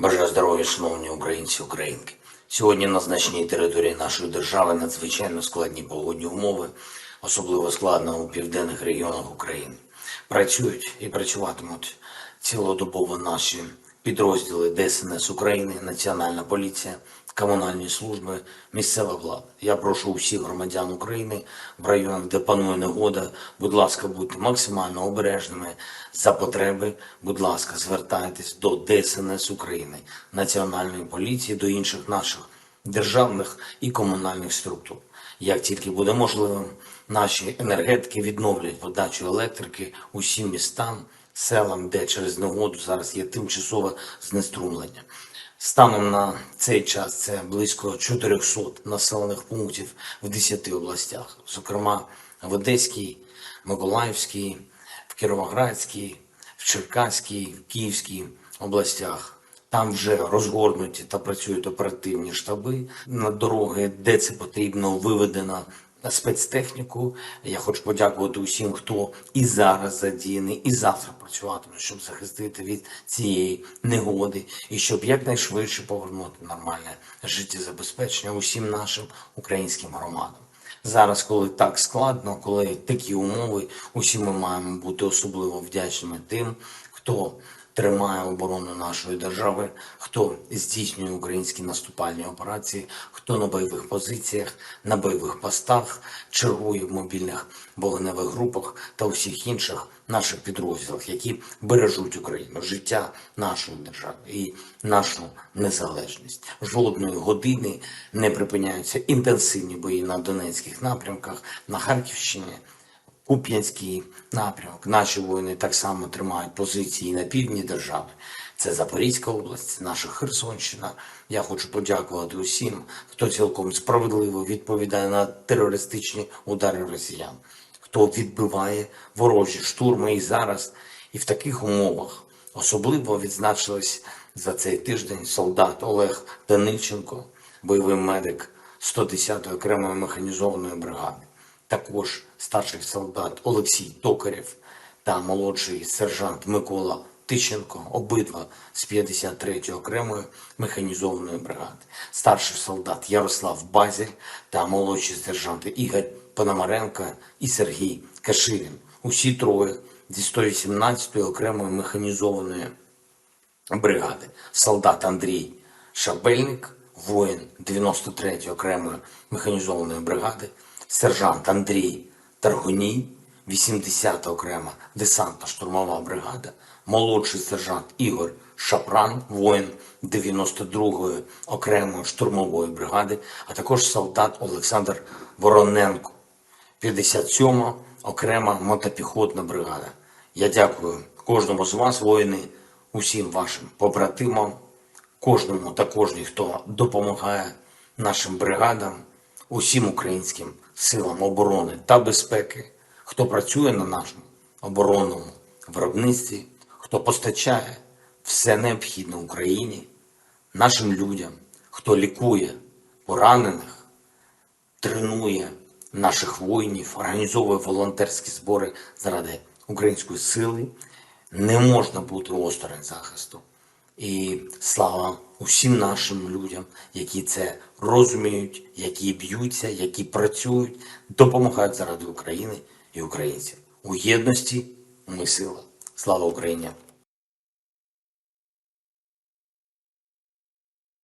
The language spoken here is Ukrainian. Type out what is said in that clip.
Бажаю здоров'я, шановні українці українки. Сьогодні на значній території нашої держави надзвичайно складні погодні умови, особливо складно у південних регіонах України. Працюють і працюватимуть цілодобово наші підрозділи ДСНС України, Національна поліція, комунальні служби, місцева влада. Я прошу усіх громадян України в районах, де панує негода, будь ласка, будьте максимально обережними за потреби. Будь ласка, звертайтесь до ДСНС України, Національної поліції, до інших наших державних і комунальних структур. Як тільки буде можливим, наші енергетики відновлять подачу електрики усім містам, селам, де через негоду зараз є тимчасове знеструмлення. Станом на цей час це близько 400 населених пунктів в 10 областях, зокрема в Одеській, Миколаївській, в Кіровоградській, в Черкаській, в Київській областях. Там вже розгорнуті та працюють оперативні штаби на дороги, де це потрібно, виведено спецтехніку. Я хочу подякувати усім, хто і зараз задіяний, і завтра працюватиме, щоб захистити від цієї негоди і щоб якнайшвидше повернути нормальне життєзабезпечення усім нашим українським громадам. Зараз, коли так складно, коли такі умови, усі ми маємо бути особливо вдячними тим, хто тримає оборону нашої держави, хто здійснює українські наступальні операції, хто на бойових позиціях, на бойових постах, чергує в мобільних вогневих групах та усіх інших наших підрозділах, які бережуть Україну, життя нашої держави і нашу незалежність. Жодної години не припиняються інтенсивні бої на Донецьких напрямках, на Харківщині. Куп'янський напрямок. Наші воїни так само тримають позиції на півдні держави. Це Запорізька область, це наша Херсонщина. Я хочу подякувати усім, хто цілком справедливо відповідає на терористичні удари росіян, хто відбиває ворожі штурми і зараз, і в таких умовах особливо відзначились за цей тиждень солдат Олег Данильченко, бойовий медик 110-ї окремої механізованої бригади також старший солдат Олексій Токарєв та молодший сержант Микола Тищенко, обидва з 53-ї окремої механізованої бригади, старший солдат Ярослав Базіль та молодші сержанти Ігор Пономаренко і Сергій Каширін. Усі троє зі 118-ї окремої механізованої бригади. Солдат Андрій Шабельник, воїн 93-ї окремої механізованої бригади, сержант Андрій Таргуній, 80-та окрема десантно-штурмова бригада, молодший сержант Ігор Шапран, воїн 92-ї окремої штурмової бригади, а також солдат Олександр Вороненко, 57-ма окрема мотопіхотна бригада. Я дякую кожному з вас, воїни, усім вашим побратимам, кожному та кожній, хто допомагає нашим бригадам, усім українським силам оборони та безпеки, хто працює на нашому оборонному виробництві, хто постачає все необхідне Україні, нашим людям, хто лікує поранених, тренує наших воїнів, організовує волонтерські збори заради української сили. Не можна бути осторонь захисту. І слава усім нашим людям, які це розуміють, які б'ються, які працюють, допомагають заради України і українців. У єдності ми сила. Слава Україні!